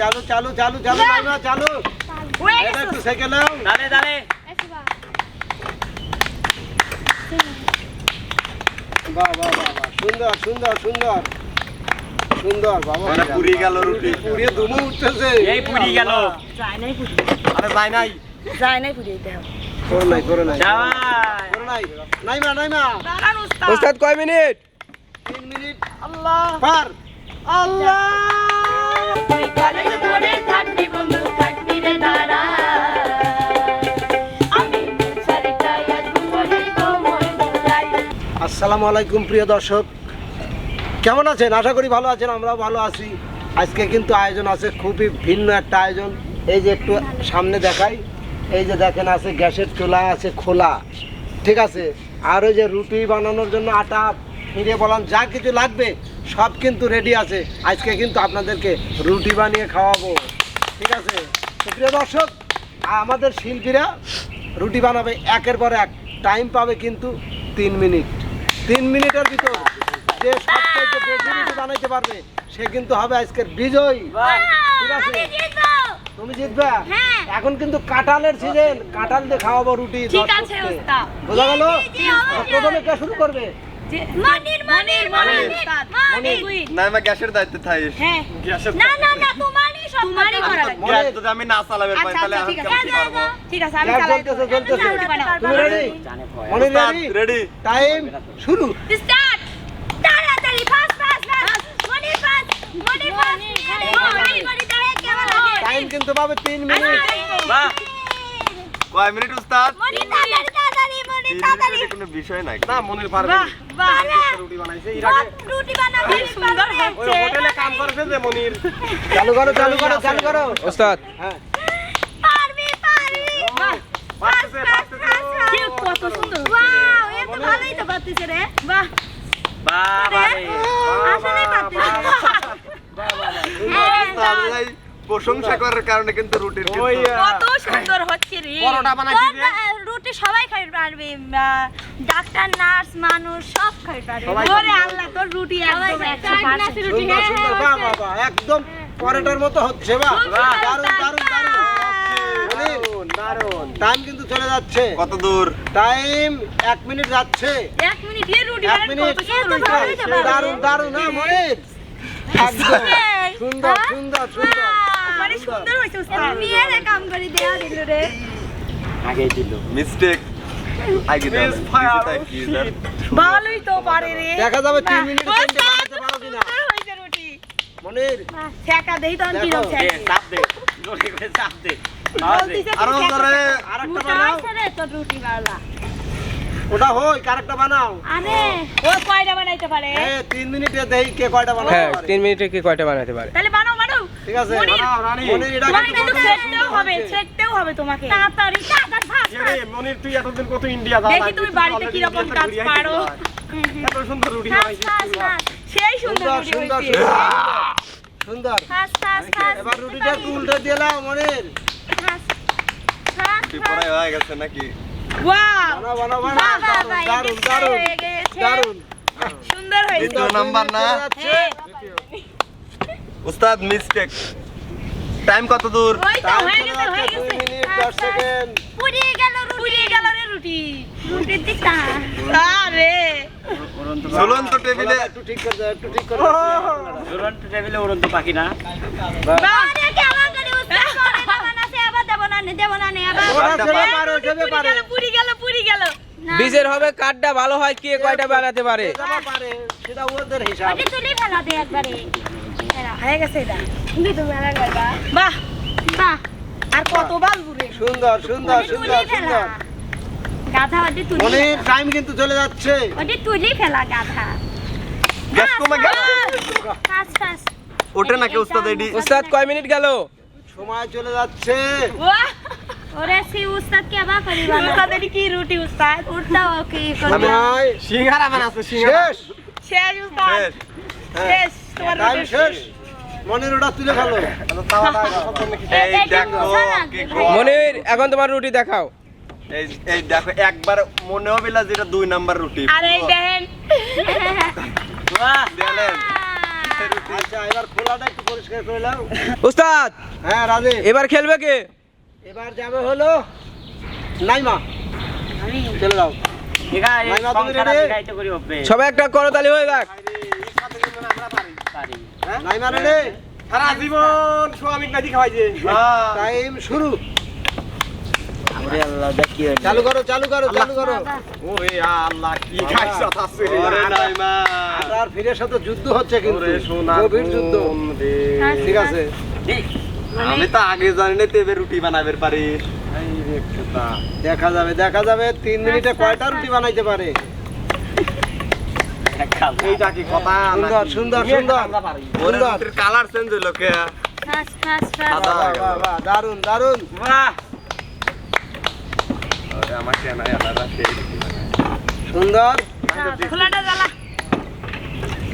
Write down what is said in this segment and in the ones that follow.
চালু চালু চালু চালু নাইমা চালু এটা গেছে একটু সেকেন্ড নাও। দাঁড়ে দাঁড়ে। বাহ বাহ বাহ বাহ। সুন্দর সুন্দর সুন্দর। সুন্দর বাবা মানে পুড়িয়ে গেল রুটি। পুড়িয়ে দুমু উঠতেছে। এই পুরি গেল। যায় নাই পুরি আরে যাই নাই। যায় নাই পুরি দেহ করে নাই করে নাই। করে নাই। নাইমা নাইমা। দাঁড়ান উস্তাদ কয় মিনিট? তিন মিনিট। আল্লাহ। পার। আল্লাহ। আসসালামু আলাইকুম, প্রিয় দর্শক। কেমন আছেন? আশা করি ভালো আছেন, আমরাও ভালো আছি। আজকে কিন্তু আয়োজন আছে, খুবই ভিন্ন একটা আয়োজন। এই যে একটু সামনে দেখাই। এই যে দেখেন, আছে গ্যাসের চুলা, আছে খোলা। ঠিক আছে? আর ওই যে রুটি বানানোর জন্য আটা, ফিরে বলান যা কিছু লাগবে সব কিন্তু রেডি আছে। আজকে কিন্তু আপনাদেরকে রুটি বানিয়ে খাওয়াবো। ঠিক আছে? তো প্রিয় দর্শক আমাদের শিল্পীরা রুটি বানাবে একের পর এক। টাইম পাবে কিন্তু তিন মিনিট। তিন মিনিটের ভিতর যে সবথেকে বেশি রুটি বানাইতে পারবে সে কিন্তু হবে আজকের বিজয়ী। ঠিক আছে? তুমি জিতবে? হ্যাঁ। এখন কিন্তু কাঁঠালের সিজন কাঁঠাল দিয়ে খাওয়াবো রুটি। বোঝা গেল? প্রথমে কে শুরু করবে? গ্যাসের দায়িত্ব থাইস হ্যাঁ। না না না তোমারই তোমারই করা লাগবে। যদি আমি না চালাবে পাই আচ্ছা তাহলে আচ্ছা ঠিক আছে। ঠিক আছে আমি চালাই জ্বলতেছে, জ্বলতেছে। রুটি বানাবো। তুমি রেডি? মনে উস্তাদ, রেডি। টাইম শুরু। স্টার্ট তাড়াতাড়ি fast fast fast Monir fast Monir fast Monir Monir দাঁড়ায় কেমন লাগে টাইম কিন্তু মিনিট। বাহ কয় মিনিট উস্তাদ? তাড়াতাড়ি। কোনো বিষয় নাই। না মনির পারবে বাহ বাহ। রুটি বানাইছে এর আগে রুটি বানাবে সুন্দর হচ্ছে। হোটেলে কাম করেছে যে মনির। চালু করো চালু করো চালু করো। ওস্তাদ। হ্যাঁ। পারবি পারবি। বাহ পারতেছে, পারতেছে। কি কত সুন্দর। ওয়াও এ তো ভালোই তো পারতেছে রে। বাহ। বাবা রে আসলে পারতেছে উস্তাদ, এই প্রশংসা করার কারণে কিন্তু রুটির কত সুন্দর হচ্ছে রে। রুটি সবাই খাইতে পারবে ডাক্তার নার্স মানুষ সব খাইতে পারবে। ওরে আল্লাহ তোর রুটি একদম একশো পার্সেন্ট সুন্দর সুন্দর বাহ বাহ বাহ একদম পরেটার মতো হচ্ছে বাহ। বাহ। দারুণ দারুণ দারুণ দারুণ টাইম কিন্তু চলে যাচ্ছে। কত দূর? টাইম এক মিনিট যাচ্ছে। এক মিনিট এর রুটি এক মিনিট। কত সুন্দর ভালোই তো দারুণ দারুণ হ্যাঁ মনির? সুন্দর। হ্যাঁ? সুন্দর সুন্দর মানে সুন্দর হয়েছে উস্তাদ নিয়ে রে কাম করে দেয়া দিল রে আগেই দিল মিস্টেক আগে দাও ভালোই তো পারে রে দেখা যাবে তিন মিনিট উস্তাদ, বানাতে পারো কিনা সুন্দর হয়েছে রুটি মনির ছেঁকা দেই তখন দে চাপ দে জোরে করে চাপ দে আরও ধরে আর একটা বানাও রুটি বাড়লা ওটা হই কারেক্টটা বানাও আরে ও কয়টা বানাইতে পারে হ্যাঁ তিন মিনিটে দেই কে কয়টা বানাতে হ্যাঁ পারে তিন মিনিটে কি কয়টা বানাতে পারে তাহলে বানাও ঠিক আছে মনির, বানাও, রানী। মনির এটা কিন্তু কিন্তু সুন্দর হবে হচ্ছে। হবে তোমাকে তাড়াতাড়ি তাড়াতাড়ি ফাস্ট মনির তুই এতদিন কত ইন্ডিয়া দেখি তুমি বাড়িতে কি রকম কাজ পারো এত সুন্দর রুটি ফাস্ট ফাস্ট ফাস্ট সেই সুন্দর সুন্দর রুটি সুন্দর হয়েছে সুন্দর ফাস্ট ফাস্ট ফাস্ট এবার রুটিটা উল্টে দিয়ে নাও মনির রুটি পড়াই হয়ে গেছে নাকি ওয়াও বানাও বানাও বানাও হয়ে সুন্দর হয়েছে দ্বিতীয় নাম্বার না হ্যাঁ, উস্তাদ মিস্টেক টাইম কত দূর? ওই তো টাইম হয়ে হয়ে পুড়িয়ে গেল পুড়িয়ে গেল রে রুটি। রুটির দিকটা। আরে। ঝুলন্ত টেবিলে একটু ঠিক করে দাও একটু ঠিক করে ঝুলন্ত টেবিলে উড়ন্ত পাখি না। আরে কেমন করে উস্তাদ করে? বানাছে আবার দেব না দেব না নে আবার। ওরা ছেলে এ, পারে রুটি ছেলে পুড়ি পারে গেল পুড়ি গেল পুড়ি বীজের হবে কাঠটা ভালো হয় কে কয়টা বানাতে পারে? সেটা ওদের হিসাব। ওটা তুলি ফেলা দে একবারে। এরা, হয়ে গেছে এটা। তুমি তো মেলা বাহ বাহ। আর কত সুন্দর সুন্দর সুন্দর সুন্দর। গাধা ওটি তুলি মনির টাইম কিন্তু চলে যাচ্ছে। ওটি তুলি ফেলা গাধা। গ্যাস কমে গেল। ফাস্ট ফাস্ট ওঠে নাকি উস্তাদ এডি। ওস্তাদ কয় মিনিট গেল? সময় চলে যাচ্ছে। ওরে সি উস্তাদ কে আবার করিবা উস্তাদ এটি কি রুটি উস্তাদ? উঠতাও কি করবে? সিঙ্গারা বানাচ্ছে শেষ। শেষ উস্তাদ। শেষ। শেষ তোমার রুটি শেষ। মনির ওটা তুলে ফেলো। এই দেখো কি গো- মনির এখন তোমার রুটি দেখাও। এই দেখো একবার মনে হবে না যেটা দুই নাম্বার রুটি। আর এই দেখেন। আচ্ছা এবার পরিষ্কার করে উস্তাদ! হ্যাঁ রাজীব এবার খেলবে কে? এবার যাবে হলো নাইমা। চলে যাও সবাই একটা করতালি হয়ে যাক। পারি। নাইমা রে? সারা জীবন সোয়ামিক নাকি খাওয়াইছে টাইম শুরু। ওরে আল্লাহ দেখি চালু করো চালু করো চালু করো। ওরে আল্লাহ কি খাইছত আছে। ওরে নাইমা আর ফিরের সাথে যুদ্ধ হচ্ছে কিন্তু। ওরে যুদ্ধ। ঠিক আছে। আমি তো আগে জানি না তেবে রুটি বানাবার পারি। দেখা যাবে দেখা যাবে। তিন মিনিটে কয়টা রুটি বানাইতে পারে? এইটা কি কথা সুন্দর কালার চেঞ্জ হলো কে? দারুণ দারুণ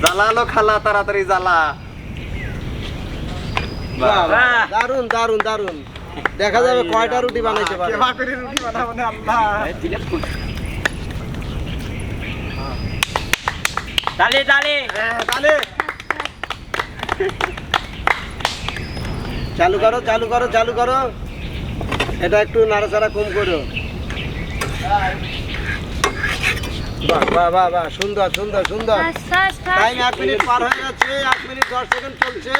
জ্বালালো খালা তাড়াতাড়ি জ্বালা। দারুণ দারুণ দারুণ দেখা যাবে কয়টা রুটি বানাইতে পারে। রুটি বানাবো না আল্লাহ। তালে তালে। তাহলে চালু করো চালু করো চালু করো। এটা একটু নাড়াচাড়া কম করো। বাহ বাহ বাহ বাহ সুন্দর সুন্দর সুন্দর। টাইম এক মিনিট পার হয়ে গেছে এক মিনিট দশ সেকেন্ড চলছে।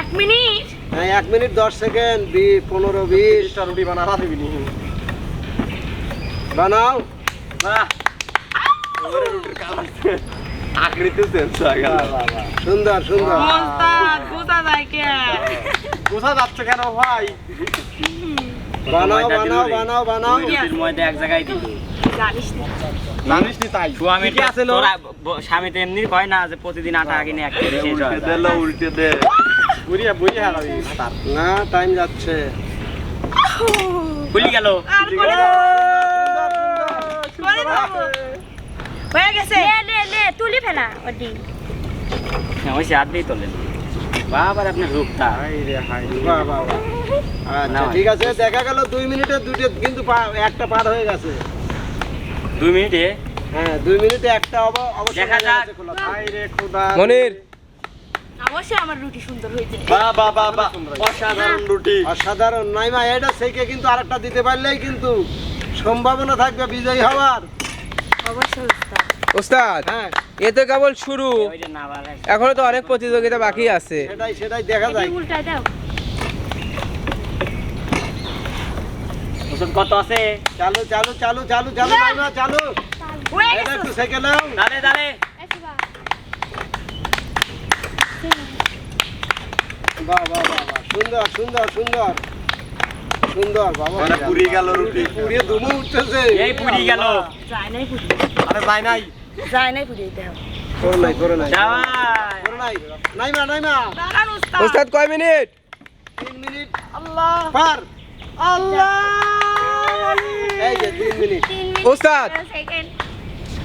এক মিনিট? হ্যাঁ এক মিনিট দশ সেকেন্ড বিশ পনেরো বিশ। বিশটা রুটি দিবি বানাও। বাহ। আকৃতি চেঞ্জ হয়ে। গেল সুন্দর সুন্দর। বুঝা যায় কে বোঝা যাচ্ছে কেন ভাই? বানাও বানাও বানাও বানাও। মধ্যে এক জায়গায় দিল জানিস না। জানিস নি তাই স্বামী ঠিকই আছে লো। স্বামী তো এমনি কয় না যে প্রতিদিন আটা কিনে এক শেষ হয়। দে উল্টে দে। বুড়িয়া বুড়িয়া হারাবি না টাইম যাচ্ছে। গেল। আর করে দাও করে দাও হয়ে গেছে। লে লে লে তুলি ফেলা ওদি হ্যাঁ, ওই হাত দিয়ে তোলেন বাবার আপনার রূপটা। বাহ, বাহ, বাহ। আচ্ছা না, ঠিক আছে দেখা গেল দুই মিনিটে দুটো কিন্তু পা- একটা পার হয়ে গেছে। দুই মিনিটে? হ্যাঁ দুই মিনিটে একটা অব- অবশ্য দেখা হয়ে যাক। গেছে রে খোদা। মনির। অবশ্যই আমার রুটি সুন্দর হয়েছে। বাহ বাহ বাহ বাহ। অসাধারণ রুটি। অসাধারণ। নাইমা এটা থেকে কিন্তু আরেকটা দিতে পারলেই কিন্তু সম্ভাবনা থাকবে বিজয়ী হওয়ার। উস্তাদ। হ্যাঁ। এ তো কেবল শুরু। এখনও তো অনেক প্রতিযোগিতা বাকি আছে। সেটাই সেটাই দেখা যায়। দাও। ওষুধ কত আছে? চালু চালু চালু চালু চালু চালু। এটা একটু সেকে নাও। দালে দালে বাহ বাহ বাহ বাহ। সুন্দর সুন্দর সুন্দর। সুন্দর বাবা। মানে গেল রুটি। পুড়িয়ে দুমু উঠতেছে। এই পুরি গেল। যায় নাই পুরি আরে যাই নাই। যায় নাই পুরি দেও করে নাই করে নাই। যাওয়াই করে নাই। নাইমা নাইমা। দাঁড়ান উস্তাদ। উস্তাদ কয় মিনিট? তিন মিনিট। আল্লাহ। পার। আল্লাহ। এই যে তিন মিনিট। উস্তাদ। সেকেন্ড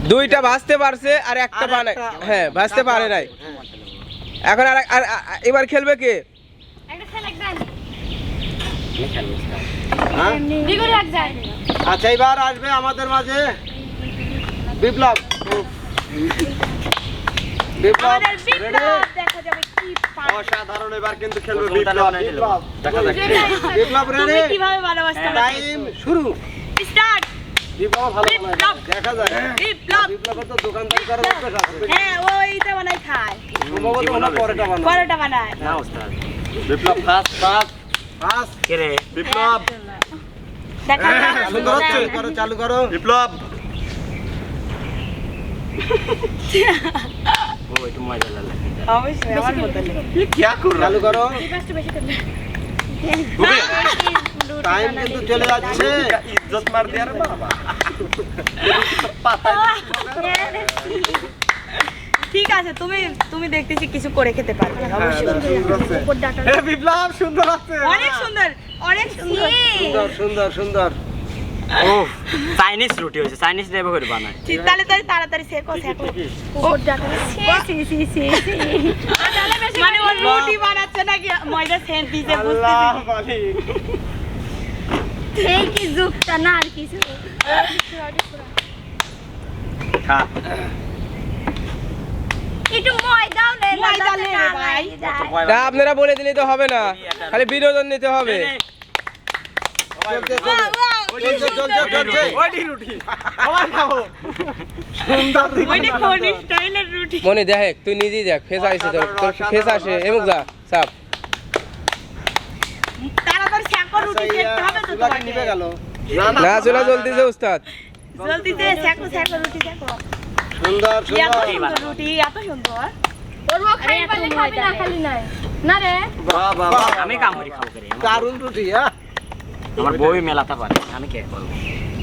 দুইটা ভাজতে পারছে আর একটা একটা- হ্যাঁ ভাজতে পারে নাই। এখন আর এবার খেলবে কে? একটা খেলা দেন আচ্ছা এবার আসবে আমাদের মাঝে বিপ্লব। বিপ্লব বিপ্লব অসাধারণ এবার কিন্তু খেলবে বিপ্লব। বিপ্লব বিপ্লব ready? কীভাবে ভালোবাসতে টাইম শুরু। স্টার্ট বিপ্লব ভালো দেখা যায় বিপ্লব! বিপ্লবের তো দোকানদারি করার অভ্যাস আছে। হ্যাঁ ওইটা বানাই খায় সম্ভবত ওনার পরেটা বানাবে পরোটা বানায় না ওস্তাদ বিপ্লব ফাস্ট ফাস্ট ফার্স্ট কে রে? বিপ্লব। দেখা যাক চালু করো। ইজ্জত মার দিয়ে বাবা। ঠিক আছে তুমি তুমি দেখতেছি কিছু করে খেতে পারবে অবশ্যই। ए বিপ্লব সুন্দর আছে। অনেক সুন্দর অনেক সুন্দর। সুন্দর সুন্দর সুন্দর। ও চাইনিজ রুটি হয়েছে চাইনিজ করে বানায়। ঠিক, তাহলে তাহলে তাড়াতাড়ি শেখ মানে রুটি বানাচ্ছে নাকি ময়দা সেন্ট কি না আর কিছু। খা একটু ময়দাও ময়দা ভাই। তা আপনারা বলে দিলে তো হবে না। খালি বিনোদন নিতে হবে। মনে দেখ তুই নিজেই দেখ ফেস আসে তোর তোর ফেস আসে এমুক যা চাপ। তাড়াতাড়ি স্যাকো রুটি খেতে হবে তো চুলাকে তোমাকে। নিভে গেল। না চলে জ্বলতেছে উস্তাদ। জলদি স্যাকো স্যাকো রুটি স্যাকো সুন্দর রুটি এত সুন্দর। ওর বউ খাই পারলে খাবি না খালি নাই। না রে। বাহ বাহ বাহ আমি কাম করি খাব দারুণ রুটি হ্যাঁ। আমার বই মেলাতে পারে আমি কে করব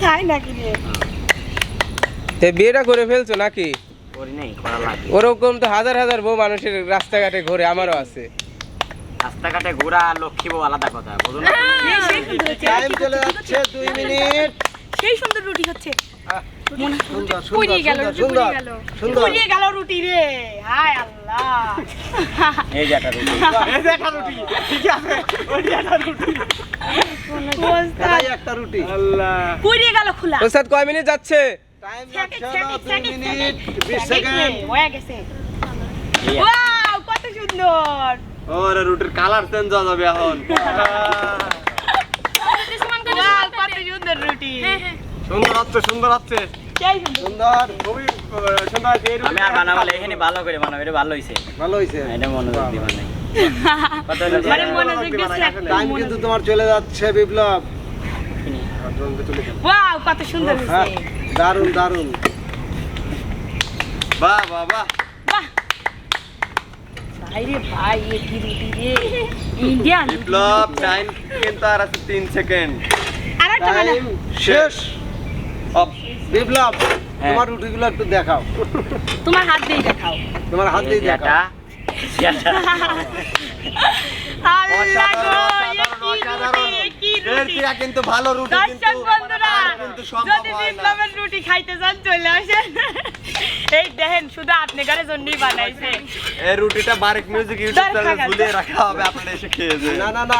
তাই নাকি তে বিয়েটা করে ফেলছো নাকি? করি নেই করা লাগে। ওরকম তো হাজার হাজার বউ মানুষের রাস্তাঘাটে ঘুরে আমারও আছে। রাস্তাঘাটে ঘোরা লক্ষ্মী বউ আলাদা কথা বুঝুন এই সেই সুন্দর টাইম চলে যাচ্ছে দুই মিনিট। সেই সুন্দর রুটি হচ্ছে। পুড়িয়ে গেল, সুন্দর সুন্দর পুড়িয়ে গেল। সুন্দর। পুড়িয়ে গেল রুটি রে। হায় আল্লাহ। এই যে একটা রুটি। এটাই একটা রুটি। পুড়িয়ে গেল খোলা। ওস্তাদ কয় মিনিট যাচ্ছে? Time minute second. হয়ে গেছে। ওয়াও কত সুন্দর। ওরে রুটির কালার চেঞ্জ হয়ে যাবে এখন। কত সুন্দর রুটি। সুন্দর হচ্ছে সুন্দর হচ্ছে। সুন্দর সুন্দর খুবই সুন্দর আমি আর বানাবো এখানে ভালো করে বানাবো এটা ভালো হয়েছে ভালো হয়েছে এটা মনোযোগ দিয়ে বানাই। মানে মনোযোগ দিয়ে টাইম কিন্তু তোমার চলে যাচ্ছে বিপ্লব। ওয়াও কত সুন্দর হ্যাঁ হয়েছে দারুণ। বাহ বাহ বাহ। বাহ। ভাই ভাই এ কি রুটি রে ইন্ডিয়ান। বিপ্লব টাইম কিন্তু আর আছে সেকেন্ড। আর একটা শেষ। বিপ্লব হ্যাঁ। তোমার রুটিগুলো একটু দেখাও তোমার হাত দিয়ে দেখাও তোমার হাত এই দিয়ে যে দেখাও একটা, এটা। আল্লাহ গো এ অসাধারণ, কি রুটি? এ কি অসাধারণ। এর রুটি থেকে কিন্তু ভালো রুটি কিন্তু বন্ধুরা কিন্তু যদি বিপ্লবের রুটি খাইতে চান চলে আসেন। এই দেখেন শুধু আপনি ঘরে জন্যই বানাইছে। এই রুটিটা বারেক মিউজিক ইউটিউব চ্যানেলে আছে। রাখা হবে আপনারা এসে খেয়ে যাবেন। না না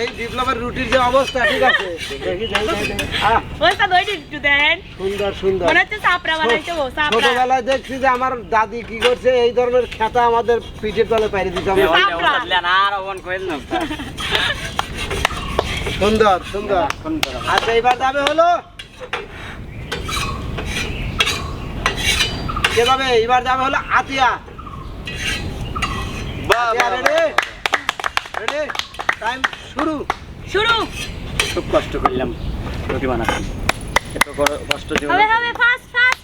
এই বিপ্লবের রুটির যে অবস্থা ঠিক আছে। দেখি দেখি দেখি, দেখি। আহ, ওই তো দইটি একটু দেন। সুন্দর সুন্দর। মনে হচ্ছে বানাইছে ও ছোটবেলায় দেখছি যে আমার দাদি কি করছে এই ধরনের খেতা আমাদের পিঠের তলে পাইরে দিত। আর না। সুন্দর সুন্দর। সুন্দর। আচ্ছা এবার যাবে হলো? কে যাবে? এবার যাবে হলো আতিয়া। রেডি রেডি টাইম শুরু। শুরু। খুব কষ্ট করলাম রুটি বানাতে এত কষ্ট জীবনে হবে হবে ফাস্ট ফাস্ট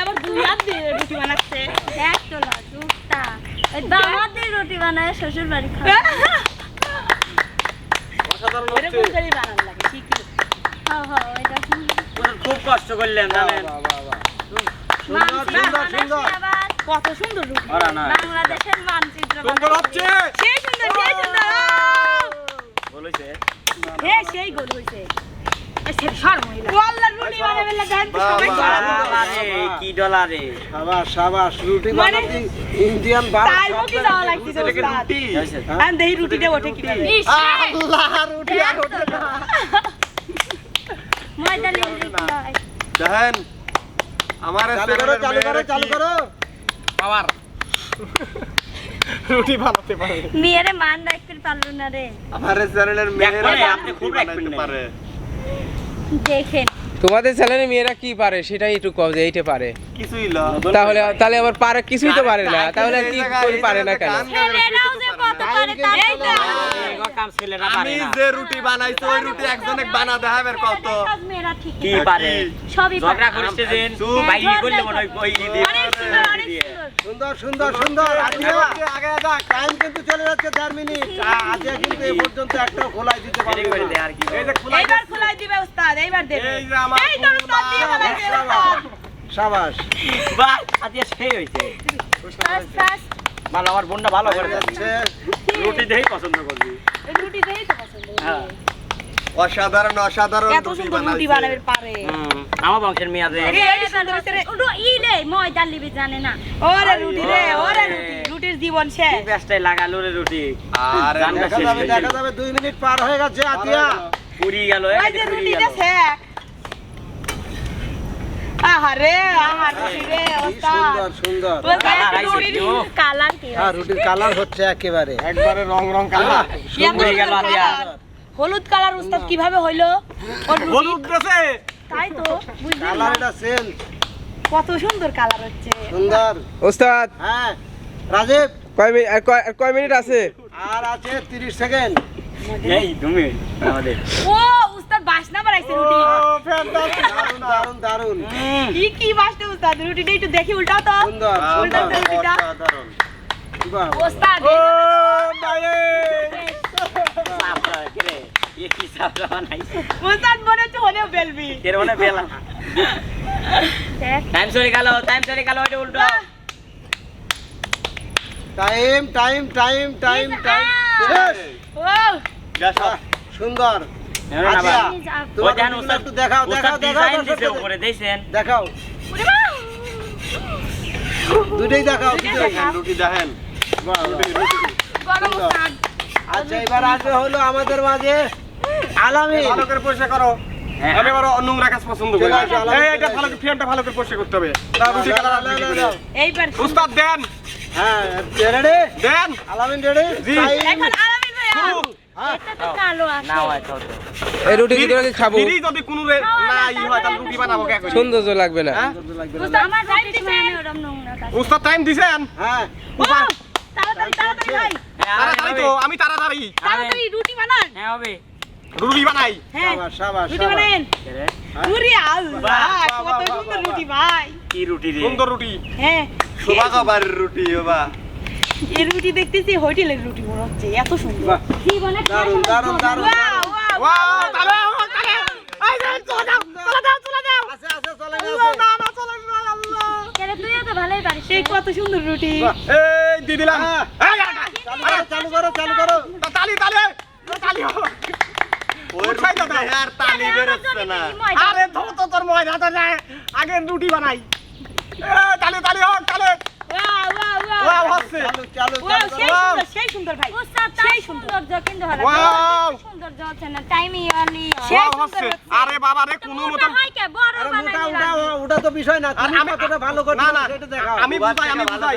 আবার দুই হাত দিয়ে রুটি বানাচ্ছে দামাদের রুটি বানায় শ্বশুর বাড়ি খাবে অসাধারণ এরকম করে বানানো লাগে? ঠিকই হ্যাঁ হ্যাঁ ওইটা খুব কষ্ট করলেন জানেন? বাহ, বাহ, বাহ। সুন্দর সুন্দর সুন্দর। কত সুন্দর রুটি। ওরা না। বাংলাদেশের মানচিত্র সুন্দর হচ্ছে। সেই সুন্দর সেই সুন্দর। বলেছে হে সেই গোল হইছে। দেখেন আমার চালু করো চালু করো চালু করো। মেয়েরে মান রাখতে পারল না রে। আমার চ্যানেলের মেয়েরা আপনি খুব না। পারে। দেখেন। তোমাদের চ্যানেলে মেয়েরা কি পারে? সেটাই একটু কম যে এইটা পারে। কিছুই না তাহলে তাহলে আবার পারে কিছুই তো পারে না। তাহলে কি করে পারে না কেন? আমি যে রুটি বানাইছি ওই রুটি একজনে বানা দেখাবের কত? সব মেয়েরা ঠিক কি পারে? সবই ঝগড়া করিস যেন চুপ। করলে মনে হয় ওই দিয়ে সুন্দর সুন্দর। সুন্দর সুন্দর সুন্দর। আগে যাক টাইম কিন্তু চলে যাচ্ছে চার মিনিট আ- কিন্তু এই পর্যন্ত একটাও খোলাই দিতে পারবে আর কি এই যে করব। এইবার খোলাই দিবে এইবার দেবে। এই যে আমার এই তো ওস্তাদ দিয়ে খোলা। বানাইছে ওস্তাদ সাবাস। বাহ আতিয়া সেই হইছে ফাস্ট ফাস্ট ভালো আমার বোনটা ভালো করে যাচ্ছে রুটি দেখেই পছন্দ করবি। রুটি দেই তো পছন্দ হ্যাঁ। অসাধারণ অসাধারণ এত সুন্দর রুটি বানাবে পারে। আমার বংশের মেয়ে আছে। এই এই ই রে। ময়দা লিবি জানে না। ওরে রুটি রে ওরে। রুটি রুটির জীবন শেষ। এই ব্যাসটাই লাগালো রে রুটি? আর দেখা যাবে দেখা যাবে দুই মিনিট পার হয়ে গেছে আতিয়া। পুরি গেল। ওই যে রুটিটা শেষ। আহারে সুন্দর সুন্দর। কালার একটু রুটির কালার কি? হ্যাঁ রুটির কালার হচ্ছে একেবারে। একবারে রং রং কালার। গেল। হলুদ কালার উস্তাদ কীভাবে হইল? হলুদ তাই তো বুঝলি কত সুন্দর কালার হচ্ছে। সুন্দর। ওস্তাদ। হ্যাঁ রাজীব। কয় মিনিট কয়- আর কয় মিনিট আছে? আর আছে তিরিশ সেকেন্ড। এই তুমি আমাদের। ও উস্তাদ বাসনা বাড়াইছে রুটি। দারুণ দারুণ দারুণ কি কি বাসনা উস্তাদ? রুটিটা একটু দেখি উল্টাও তো। সুন্দর উল্টাও সুন্দর তো রুটিটা কি বানাইছে? ওস্তাদ মনে হচ্ছে হলেও বেলবি। এর মানে বেলা দেখ। টাইম চলে গেল টাইম চলে গেল ওটা উল্টো। Time time time time time শেষ। ও। গ্যাস বাহ, সুন্দর। আচ্ছা, দেখাও দেখাও দেখাও ডিজাইন দিছে দর্শকদের। উপরে দেখছেন? দেখাও। দুটোই দেখাও রুটি দেখেন। বাহ, বাহ। গরম উস্তাদ আচ্ছা এবার আসবে হলো আমাদের মাঝে আলামিন ভালো করে পরিষ্কার করো। হ্যাঁ। আমি আবার নোংরা কাজ পছন্দ করি। এই এটা ভালো করে ফ্রেমটা ভালো করে পরিষ্কার করতে হবে। তা রুটি কালার। এইবার উস্তাদ দেন। হ্যাঁ রেডি? দেন। আলামিন রেডি? জি। এখন আলামিন ভাই শুরু এটা তো কালো আছে না হয়। এই রুটি কি তোরা খাব? ফিরি যদি কোনো না ই হয় তাহলে রুটি বানাবো কে সৌন্দর্য লাগবে না। হ্যাঁ? আমার টাইম রুটির দিছে সময় ওরম নোংরা কাজ উস্তাদ টাইম দিছেন? হ্যাঁ। তাড়াতাড়ি তাড়াতাড়ি ভাই। হ্যাঁ, তাড়াতাড়ি তো আমি তাড়াতাড়ি। তাড়াতাড়ি রুটি বানান। হ্যাঁ হবে। রুটি বানাই। হ্যাঁ সাবাস সাবাস রুটি বানান। পুরি আল্লাহ কত সুন্দর রুটি ভাই। কি রুটি রে? সুন্দর রুটি। হ্যাঁ। শোভা খাবারের রুটি বাবা এই রুটি দেখতেছি হোটেলের রুটি মনে হচ্ছে এত সুন্দর দারুণ দারুণ দারুণ ওয়াও ওয়াও ওয়াও তাহলে তাহলে এই যে চলে যাও চলে যাও চলে যাও আছে আছে চলে গেছে না না চলে যাও আল্লাহ কেন তুইও তো ভালোই পারিস এই কত সুন্দর রুটি। এই দি দিলাম হ্যাঁ। চালু করো চালু করো চালু করো তালি তালি তালি আর তালি বেরোচ্ছে না আরে ধর তো তোর ময়দা যায় আগে রুটি বানাই এ, তালি তালি হোক তালি ওয়াও ওয়াও ওয়াও। ওয়াও হচ্ছে সেই সুন্দর সেই সুন্দর ভাই। তার সৌন্দর্য কিন্তু সৌন্দর্য হচ্ছে না টাইমই অনলি সেই ওয়াও সুন্দর হচ্ছে। হচ্ছে। আরে বাবা রে কোনো মতন হয় কে? বড় আরে বানাই ওটা দিলাম ওটা ওটা তো বিষয় না। তুমি কতটা ভালো করছ না না আমি বুঝাই আমি বুঝাই।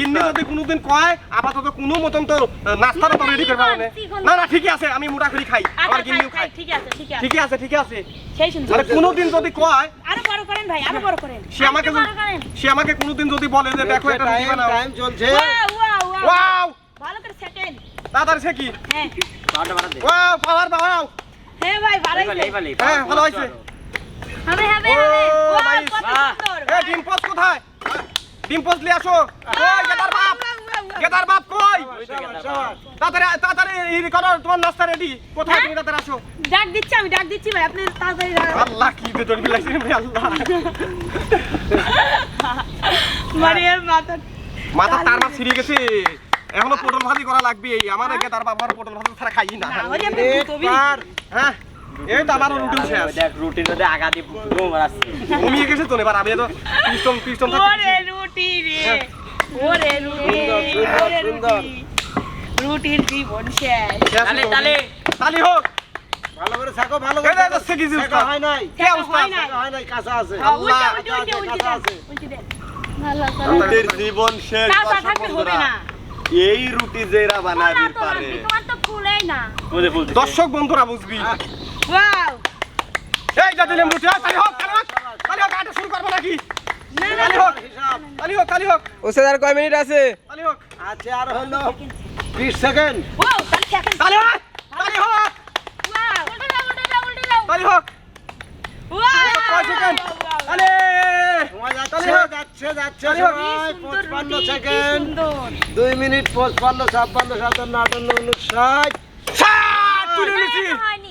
গিন্নি যদি কোনোদিন কয় আপাতত কোনো মতন তো নাস্তাটা তো রেডি করবে মানে। না না ঠিকই আছে আমি মোটা করে খাই আচ্ছা আমার গিন্নিও খাই, খাই ঠিক আছে ঠিক আছে। ঠিকই আছে ঠিকই আছে। সেই সুন্দর আরে কোনোদিন যদি কয় আরও বড় করেন ভাই আরও বড় করেন। সে আমাকে সে কোনোদিন যদি বলে যে দেখো এটা টাইম চলছে। Wow wow wow. ওয়াও! ভালো করে সেকেন্ড তাড়াতাড়ি সে কি? হ্যাঁ। বারোটা বারো দে। ওয়াও পাওয়ার পাওয়াও হ্যাঁ ভাই ভালোই এইবার, এইবার, এইবার। হ্যাঁ, ভালো হয়েছে। হবে হবে হবে। ওয়াও কত সুন্দর এ ডিম পোস্ট কোথায়? ডিম পোস্ট নিয়ে আসো। ওই গেদার বাপ। গেদার বাপ কই? সাবাস, সাবাস। তাড়াতাড়ি তাড়াতাড়ি ই করো তোমার নাস্তা রেডি কোথায় তুমি তাড়াতাড়ি আসো? ডাক দিচ্ছি আমি ডাক দিচ্ছি ভাই আপনি তাড়াতাড়ি আল্লাহ কি বেতন বিলাইছে রে আল্লাহ। এর মাথা মাথা তার মাছ ছিড়ে গেছে। এখনও পটল ভাজি করা লাগবে আমার গেদার বাপ আমার পটল ভাজি ছাড়া খাই না। হ্যাঁ এই তো আমারও রুটিন শেষ দেখ মধ্যে আগা দিয়ে ঘুম আসছে। ঘুমিয়ে গেছে তো এবার আমি তো পিস্টন পিস্টন ওরে রুটি রে ওরে রুটি ওরে। রুটি। রুটির জীবন শেষ। তালে তালে তালি হোক। ভালো করে থাকো ভালো করে। কি জিনিস হয় নাই। কে অবস্থা হয় নাই। শেখা হয় নাই কাঁচা আছে। হ্যাঁ, আল্লাহ, কাঁচা আছে। জীবন শেষ কাঁচা দর্শক হবে না। এই রুটি যেরা বানাবির পারে। তোমার তো ফুলেই না। দর্শক বন্ধুরা বুঝবি। ওয়াও। এই যা দিলাম রুটি তালি হোক তালি হোক তালি হোক আটা শুরু করব নাকি? তালি হোক হিসাব তালি হোক তালি হোক। ওস্তাদ আর কয় মিনিট আছে? তালি হোক। আছে আর হলো বিশ সেকেন্ড। ওয়াও তালি হোক তালি হোক। ওয়াও উল্টে দাও উল্টে দাও উল্টে দাও। তালি হোক। দুই মিনিট পঁচপান্ন ছাপ্পান্ন সাতান্ন আটান্ন উনষাট।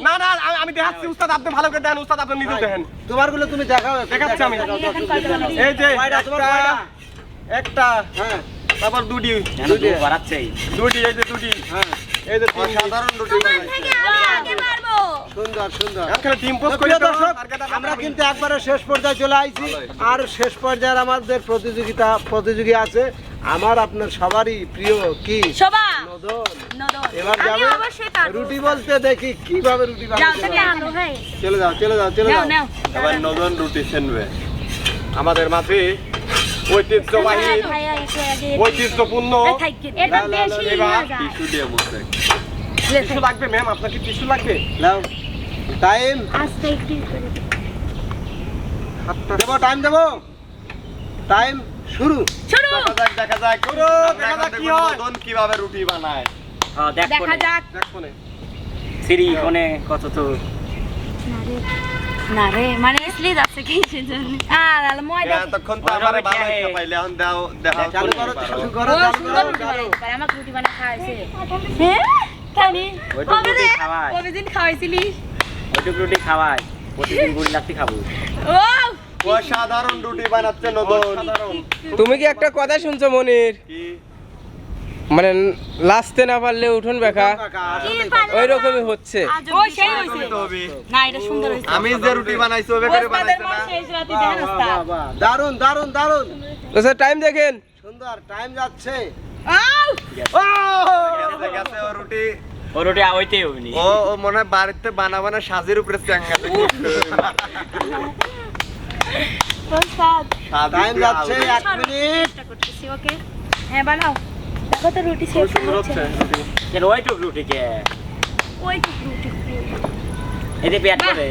না না আমি- দেখাচ্ছি উস্তাদ আপনি ভালো করে দেন উস্তাদ আপনি নিজে দেখেন। তোমারগুলো তুমি দেখাও দেখাচ্ছি আমি। এই যে কয়টা, তোমার একটা হ্যাঁ তারপর দুটি। বাড়াচ্ছেই দুটি এই যে দুটি। হ্যাঁ। এই যে সাধারণ রুটি সুন্দর সুন্দর। একখানে ডিম পোস্ট করে দর্শক আমরা কিন্তু একবারে শেষ পর্যায়ে চলে আইছি। আর শেষ পর্যায়ের আমাদের প্রতিযোগিতা প্রতিযোগী আছে। আমার আপনার সবারই প্রিয় কি? শোভা। নদন। নদন। এবার যাবে রুটি বলতে দেখি কীভাবে রুটি যাও বানাতে তুমি হয়। চলে যাও চলে যাও চলে যাও। নাও এবার নতুন রুটি সেনবে। আমাদের মাঝে ঐতিহ্যবাহী ঐতিহ্যপূর্ণ। টিস্যু দিয়ে বসে টিস্যু লাগবে ম্যাম আপনার কি টিস্যু লাগবে? নাও। টাইম। দেবো টাইম দেবো। টাইম শুরু। শুরু! দেখা যাক দেখা যাক। পুরো দেখা যাক কি হয়। কীভাবে রুটি বানায়। হ্যাঁ দেখা যাক। দেখ ফোনে। সিরি কোনে কত তো না রে মানে আসলে যাচ্ছে কি সেজন্য আর আল ময়দা এতক্ষণ তো ওরা ভালো আহে। পাইলে এখন দাও দেখাও চালু করো পারো। করো সুন্দর রুটি বানাইতে পারে আমাকে রুটি বানাই খাওয়াইছে। হ্যাঁ? খানি ওইটুক রুটি খাওয়াই। কতদিন খাওয়াইছিলি? ওইটুক রুটি খাওয়াই। প্রতিদিন গুড়ি লাগতে খাব। ও! ও সাধারণ রুটি বানাচ্ছে তুমি কি একটা কথা শুনছো মনির? কি? মানে লাস্টে না পারলে উঠোন বেখা কাকা, কি আসলে পারল ওই রকমই হচ্ছে। আজব সেই হইছে করতে হবে। না এটা সুন্দর হইছে আমি যে রুটি বানাইছি ওবে করে ওস্তাদের বানাইছে না। দারুণ দারুণ দারুণ তো স্যার টাইম দেখেন। সুন্দর টাইম যাচ্ছে। আউ! গেছে, ও রুটি। ও রুটি আওইতেই হবে নি। ও ও মনে হয় বাড়িতে বানাবে না সাজের উপরে চ্যাঙ্গা টাইম যাচ্ছে এক মিনিট। করতেছি ওকে? হ্যাঁ বানাও। দেখো তো রুটি শেষ হচ্ছে। কেন ওইটুক রুটি কে? রুটি এতে পেট করে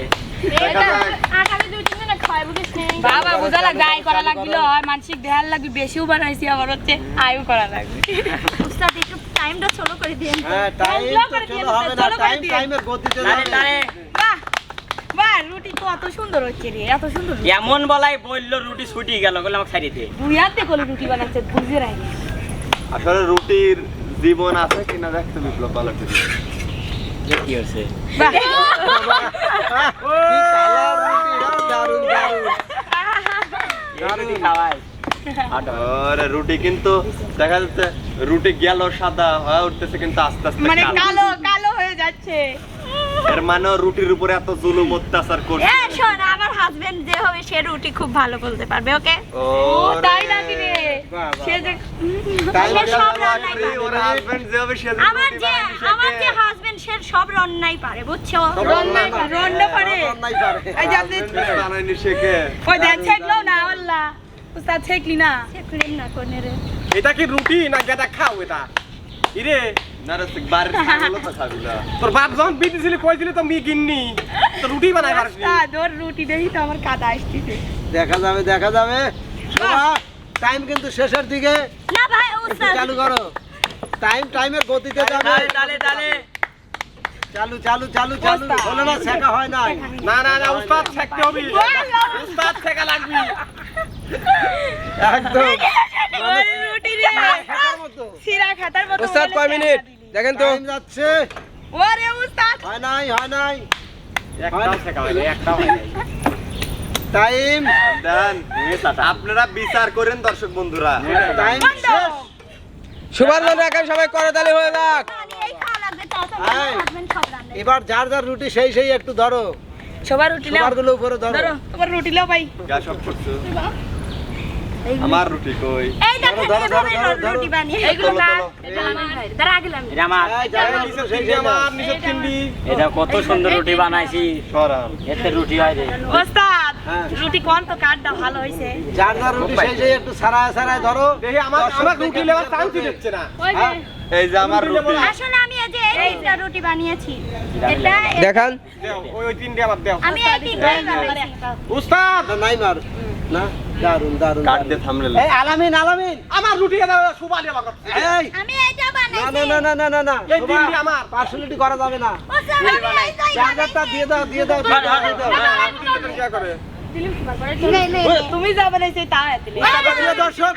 লাগছিল হয় মানসিক দেহার লাগবে বেশিও বানাইছি আবার হচ্ছে আয়ু করা লাগবে। ওস্তাদ একটু টাইমটা ছোট করে দিন হ্যাঁ টাইম slow তো করে দিয়ে চলো হবে না টাইম টাইমের গতিতে তারে যাবে। তারে বাহ বাহ রুটি তো এত সুন্দর হচ্ছে রে এত সুন্দর এমন বলাই বলল রুটি ছুটি গেল বলে আমাকে ছাড়িয়ে দে। দুই হাত দিয়ে করলে রুটি বানাচ্ছে বুঝে রাখি আসলে রুটির জীবন আছে কিনা দেখতে বিপ্লব ভালো কি রুটি? কিন্তু দেখা যাচ্ছে রুটি গেল সাদা হয়ে উঠতেছে কিন্তু আস্তে আস্তে মানে। কালো কালো হয়ে যাচ্ছে। এর মানে রুটির উপরে এত জুলুম অত্যাচার করছে। এ শোন আমার হাজবেন্ড যে হবে সে রুটি খুব ভালো বলতে পারবে ওকে ও তাই নাকি রে? সে যে সব রান্নাই পারে। ওর হাজবেন্ড যে হবে সে আমার যে আমার যে হাজবেন্ড সে সব রান্নাই পারে বুঝছ? রান্নাই পারে, রান্না পারে। রান্নাই পারে। এই যে আপনি বানায়নি শেখে ওই দেন ছেকলো না আল্লাহ। উস্তাদ ছেকলি না? সে ক্লিন না কোনে রে। এটা কি রুটি না গেটা খাও এটা? ইরে। না না। তোর বাপ যখন বিদিছিলি কইছিলি তো মি গিন্নি তো রুটি বানাই পারিসনি উস্তাদ ওর রুটি দেখি তো আমার কাদা আসতেছে। দেখা যাবে দেখা যাবে। টাইম কিন্তু শেষের দিকে। না ভাই চালু করো। টাইম টাইমের গতিতে যাবে। তালে তালে তালে চালু চালু চালু। চালু না শেখা হয় নাই। না না না উস্তাদ শেখতে হবে। উস্তাদ শেখা লাগবে। একদম। ওর রুটি রে শেখার মতো। সিরা খাতার মতো ওস্তাদ কয় মিনিট? দেখেন তো। যাচ্ছে। ওরে উস্তাদ হয় নাই হয় নাই। একটাও শেখা একটাও টাইম। দেন আপনারা বিচার করেন দর্শক বন্ধুরা। টাইম সুভাষ এখন সবাই করতালি হয়ে যাক। মানে এবার যার যার রুটি সেই সেই একটু ধরো। সবার রুটি নাও। সবারগুলো উপরে ধরো। ধরো তোমার রুটি লাও ভাই। গা সব করছ। আমার রুটি কই? এই দেখেন। রুটি বানিয়ে না এটা আমার ভাই দাঁড়া আগে আমি এটা আমার এই, যার যার নিচে রুটি সেই তিনটি সেই আমার নিচে তিনটি এটা কত সুন্দর রুটি বানাইছি। সরাম এতে রুটি হয় রে। ওস্তাদ হ্যাঁ। রুটি কোন তো কাটটা ভালো হইছে? যার যার রুটি সেই সেই একটু সারায় ধরো। দেখি আমার আমার রুটি লেবার বিচার দিচ্ছে না। হ্যাঁ? এই যে আমার রুটি আসলে আমি এই যে এই তিনটা রুটি বানিয়েছি এটা দেখান। ওই ওই আমার দেও। আমি এই তিনটাই বানিয়েছি উস্তাদ! নাই মার না? দারুণ দারুণ কাট। দিয়ে এই আলামিন আলামিন! আমার রুটি সুবালি এই! আমি এটা বানাইছি। না না না না না না এই আমার। পার্সোনালিটি করা যাবে না। দিয়ে দাও দিয়ে দাও দিয়ে দাও, দিয়ে দাও। কি করে? নেই নেই তুমি যা বানাইছো তা দর্শক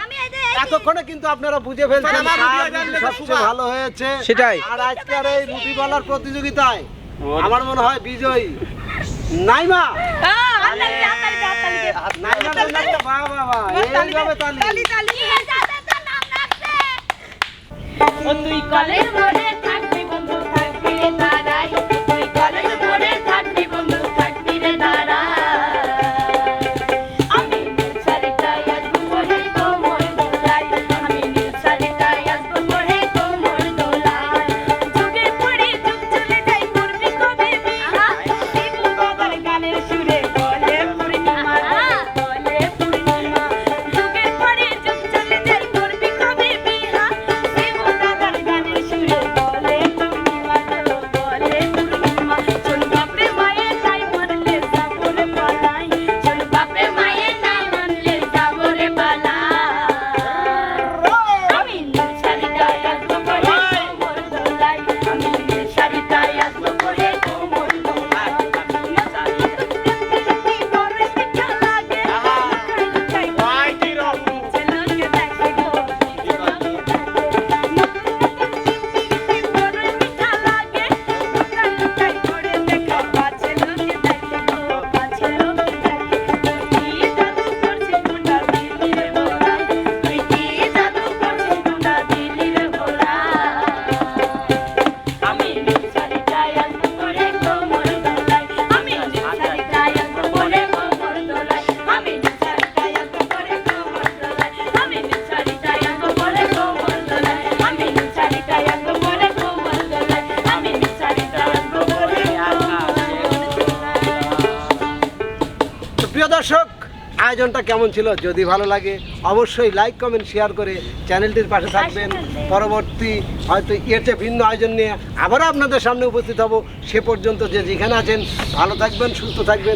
এতক্ষণে কিন্তু আপনারা বুঝে ফেলছেন কার হয়ে সবচেয়ে ভালো হয়েছে। সেটাই। আর আজকের এই রুটি বলার প্রতিযোগিতায় আমার মনে হয় বিজয়ী। নাইমা! হাততালি হাততালি হাততালি নাইমা তো নাইমা বাহ বাহ বাহ। এইভাবে তালি। তালি তালি নিয়ে যাবে তো নাম রাখছে ও তুই কলের মধ্যে থাকবি বন্ধু থাকবি রে আয়োজনটা কেমন ছিল? যদি ভালো লাগে অবশ্যই লাইক কমেন্ট শেয়ার করে চ্যানেলটির পাশে থাকবেন। পরবর্তী হয়তো এর চেয়ে ভিন্ন আয়োজন নিয়ে আবারও আপনাদের সামনে উপস্থিত হব। সে পর্যন্ত যে যেখানে আছেন ভালো থাকবেন সুস্থ থাকবেন।